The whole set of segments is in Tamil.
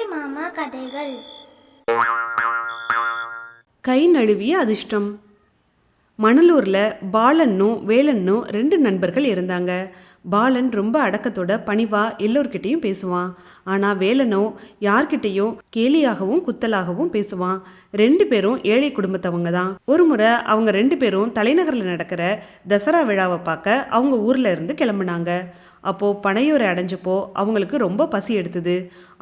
அம்புலி மாமா கதைகள். கை நழுவிய அதிர்ஷ்டம். மணலூரில் பாலன்னும் வேலன்னும் ரெண்டு நண்பர்கள் இருந்தாங்க. பாலன் ரொம்ப அடக்கத்தோட பணிவா எல்லோர்கிட்டையும் பேசுவான். ஆனால் வேலனோ யார்கிட்டையும் கேலியாகவும் குத்தலாகவும் பேசுவான். ரெண்டு பேரும் ஏழை குடும்பத்தவங்க தான். ஒரு முறை அவங்க ரெண்டு பேரும் தலைநகரில் நடக்கிற தசரா விழாவை பார்க்க அவங்க ஊரில் இருந்து கிளம்புனாங்க. அப்போ பனையூரை அடைஞ்சப்போ அவங்களுக்கு ரொம்ப பசி எடுத்தது.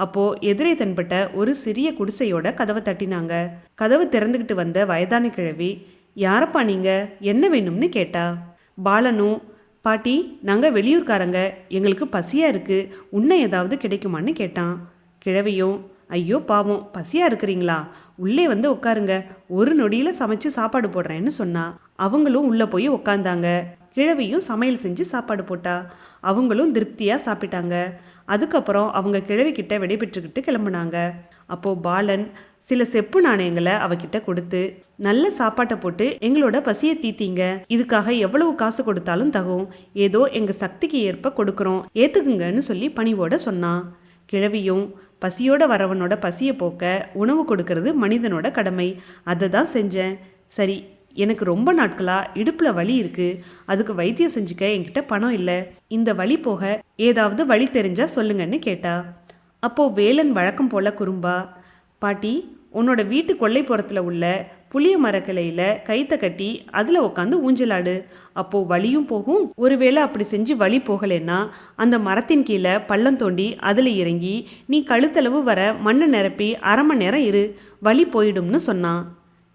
அப்போ எதிரே தென்பட்ட ஒரு சிறிய குடிசையோட கதவை தட்டினாங்க. கதவு திறந்துக்கிட்டு வந்த வயதான கிழவி யாரப்பா நீங்கள் என்ன வேணும்னு கேட்டா. பாலனும் பாட்டி நாங்கள் வெளியூர்காரங்க. எங்களுக்கு பசியாக இருக்குது உன்னை ஏதாவது கிடைக்குமான்னு கேட்டான். கிழவியும் ஐயோ பாவம் பசியாக இருக்கிறீங்களா? உள்ளே வந்து உட்காருங்க. ஒரு நொடியில் சமைச்சு சாப்பாடு போடுறேன்னு சொன்னா. அவங்களும் உள்ளே போய் உட்காந்தாங்க கிழவியும் சமையல் செஞ்சு சாப்பாடு போட்டா. அவங்களும் திருப்தியாக சாப்பிட்டாங்க. அதுக்கப்புறம் அவங்க கிழவிக்கிட்ட விடைபெற்றுக்கிட்டு கிளம்புனாங்க. அப்போது பாலன் சில செப்பு நாணயங்களை அவகிட்ட கொடுத்து நல்ல சாப்பாட்டை போட்டு எங்களோட பசியை தீத்தீங்க இதுக்காக எவ்வளவு காசு கொடுத்தாலும் தகும். ஏதோ எங்கள் சக்திக்கு ஏற்ப கொடுக்குறோம். ஏற்றுக்குங்கன்னு சொல்லி பணிவோட சொன்னான். கிழவியும் பசியோட வரவனோட பசியை போக்க உணவு கொடுக்கறது மனிதனோட கடமை. அதை தான் செஞ்சேன். சரி எனக்கு ரொம்ப நாட்களாக இடுப்பில் வலி இருக்கு. அதுக்கு வைத்தியம் செஞ்சுக்க என்கிட்ட பணம் இல்லை. இந்த வழி போக ஏதாவது வழி தெரிஞ்சா சொல்லுங்கன்னு கேட்டா. அப்போ வேலன் வழக்கம் போல குறும்பா பாட்டி உன்னோட வீட்டு கொல்லைப்புறத்தில் உள்ள புளிய மரக்கிளையில கைத்த கட்டி அதில் உட்காந்து ஊஞ்சலாடு. அப்போ வலியும் போகும். ஒருவேளை அப்படி செஞ்சு வழி போகலைன்னா அந்த மரத்தின் கீழே பள்ளம் தோண்டி அதில் இறங்கி நீ கழுத்தளவு வர மண்ணை நிரப்பி அரை மணி நேரம் இரு. வழி போயிடும்னு சொன்னான்.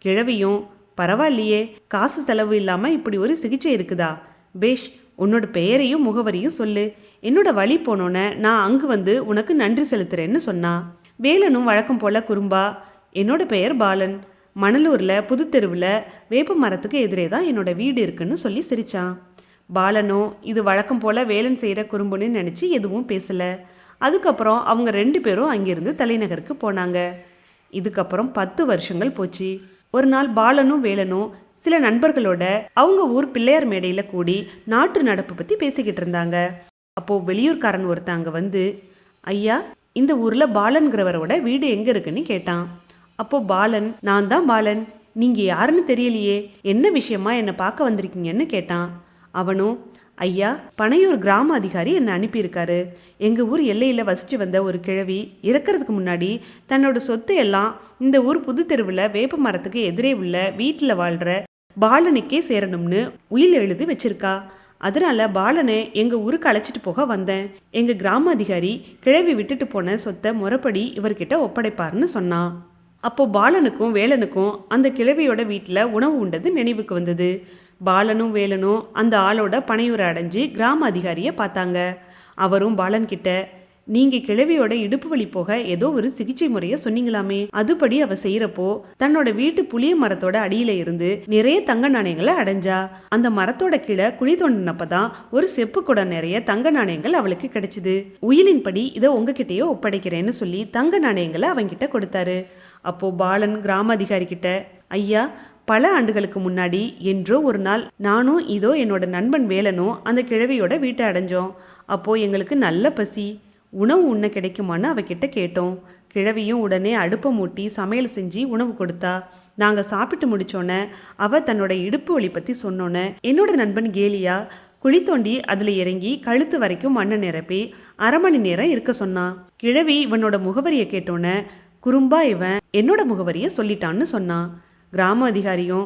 கிழவியும் பரவாயில்லையே காசு செலவு இல்லாமல் இப்படி ஒரு சிகிச்சை இருக்குதா? பேஷ் உன்னோட பெயரையும் முகவரியும் சொல்லு. என்னோட வழி போனோன்னே நான் அங்கு வந்து உனக்கு நன்றி செலுத்துறேன்னு சொன்னா. வேலனும் வழக்கம் போல குறும்பா என்னோட பெயர் பாலன். மணலூரில் புதுத்தெருவில் வேப்ப மரத்துக்கு எதிரே தான் என்னோட வீடு இருக்குன்னு சொல்லி சிரிச்சான். பாலனும் இது வழக்கம் போல வேலன் செய்கிற குறும்புன்னு நினச்சி எதுவும் பேசலை. அதுக்கப்புறம் அவங்க ரெண்டு பேரும் அங்கிருந்து தலைநகருக்கு போனாங்க. இதுக்கப்புறம் பத்து வருஷங்கள் போச்சு. ஒரு நாள் பாலனும் வேலனும் சில நண்பர்களோட அவங்க ஊர் பிள்ளையார் மேடையில் கூடி நாட்டு நடப்பு பற்றி பேசிக்கிட்டு இருந்தாங்க. அப்போது வெளியூர்காரன் ஒருத்தங்க வந்து ஐயா இந்த ஊரில் பாலன்கிறவரோட வீடு எங்கே இருக்குன்னு கேட்டான். அப்போது பாலன் நான் தான் பாலன். நீங்கள் யாருன்னு தெரியலையே. என்ன விஷயமா என்னை பார்க்க வந்திருக்கீங்கன்னு கேட்டான். அவனும் ஐயா பனையூர் கிராம அதிகாரி என்னை அனுப்பியிருக்காரு. எங்கள் ஊர் எல்லையில் வசித்து வந்த ஒரு கிழவி இறக்கிறதுக்கு முன்னாடி தன்னோட சொத்து எல்லாம் இந்த ஊர் புது தெருவில் வேப்ப மரத்துக்கு எதிரே உள்ள வீட்டில் வாழ்கிற பாலனுக்கே சேரணும்னு உயில் எழுதி வச்சிருக்கா. அதனால பாலனை எங்கள் ஊருக்கு அழைச்சிட்டு போக வந்தேன். எங்கள் கிராம அதிகாரி கிழவி விட்டுட்டு போன சொத்தை முறைப்படி இவர்கிட்ட ஒப்படைப்பார்னு சொன்னான் அப்போ பாலனுக்கும் வேலனுக்கும் அந்த கிழவியோட வீட்டில் உணவு உண்டது நினைவுக்கு வந்தது. பாலனும் வேலனும் அந்த ஆளோட பனையூரை அடைஞ்சு கிராம அதிகாரியை பார்த்தாங்க. அவரும் பாலன் கிட்ட நீங்க கிழவியோட இடுப்பு வழி போக ஏதோ ஒரு சிகிச்சை முறைய சொன்னீங்களாமே. அதுபடி அவ செய்யறப்போ தன்னோட வீட்டு புளிய மரத்தோட அடியில இருந்து நிறைய தங்க நாணயங்களை அடைஞ்சா. அந்த மரத்தோட கீழே குழி தோண்டினப்பதான் ஒரு செப்பு குடம் நிறைய தங்க நாணயங்கள் அவளுக்கு கிடைச்சது. உயிலின்படி இதை உங்ககிட்டயே ஒப்படைக்கிறேன்னு சொல்லி தங்க நாணயங்களை அவங்கிட்ட கொடுத்தாரு. அப்போ பாலன் கிராம அதிகாரி கிட்ட ஐயா பல ஆண்டுகளுக்கு முன்னாடி என்றோ ஒரு நாள் நானும் இதோ என்னோட நண்பன் வேலனும் அந்த கிழவியோட வீட்டை அடைஞ்சோம். அப்போ எங்களுக்கு நல்ல பசி. உணவு உண்ண கிடைக்குமான்னு அவகிட்ட கேட்டோம். கிழவியும் உடனே அடுப்பை மூட்டி சமையல் செஞ்சு உணவு கொடுத்தா. நாங்கள் சாப்பிட்டு முடிச்சோன்னே அவ தன்னோட இடுப்பு வலி பற்றி சொன்னோன்னே என்னோட நண்பன் கேலியா குழி தோண்டி அதில் இறங்கி கழுத்து வரைக்கும் மண்ணை நிரப்பி அரை மணி நேரம் இருக்க சொன்னான் கிழவி இவனோட முகவரியை கேட்டோன்னே குறும்பா இவன் என்னோட முகவரியை சொல்லிட்டான்னு சொன்னான் கிராம அதிகாரியும்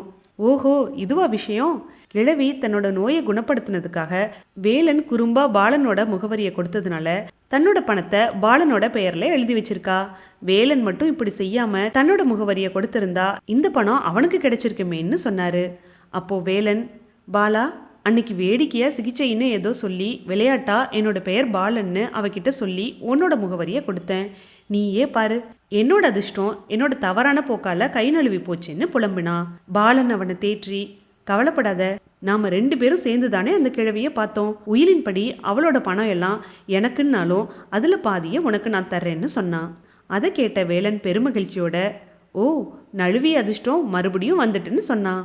ஓஹோ இதுவா விஷயம்? கிழவி தன்னோட நோயை குணப்படுத்தினதுக்காக வேலன் குறும்பா பாலனோட முகவரியை கொடுத்ததுனால தன்னோட பணத்தை பாலனோட பெயர்ல எழுதி வச்சிருக்கா. வேலன் மட்டும் இப்படி செய்யாம தன்னோட முகவரியை கொடுத்திருந்தா இந்த பணம் அவனுக்கு கிடைச்சிருக்குமேன்னு சொன்னாரு. அப்போ வேலன் பாலா அன்னைக்கு வேடிக்கையா சிகிச்சைன்னு ஏதோ சொல்லி விளையாட்டா? என்னோட பெயர் பாலன்னு அவகிட்ட சொல்லி உன்னோட முகவரியை கொடுத்தேன். நீயே பாரு என்னோட அதிர்ஷ்டம் என்னோட தவறான போக்கால கை நழுவி போச்சுன்னு புலம்பினா. பாலன் அவனை தேற்றி கவலைப்படாத நாம ரெண்டு பேரும் சேர்ந்து தானே அந்த கிழவியை பார்த்தோம். உயிரின்படி அவளோட பணம் எல்லாம் எனக்குன்னாலும் அதில் பாதியை உனக்கு நான் தர்றேன்னு சொன்னான் அதை கேட்ட வேலன் பெருமகிழ்ச்சியோட ஓ நழுவி அதிர்ஷ்டம் மறுபடியும் வந்துட்டுன்னு சொன்னான்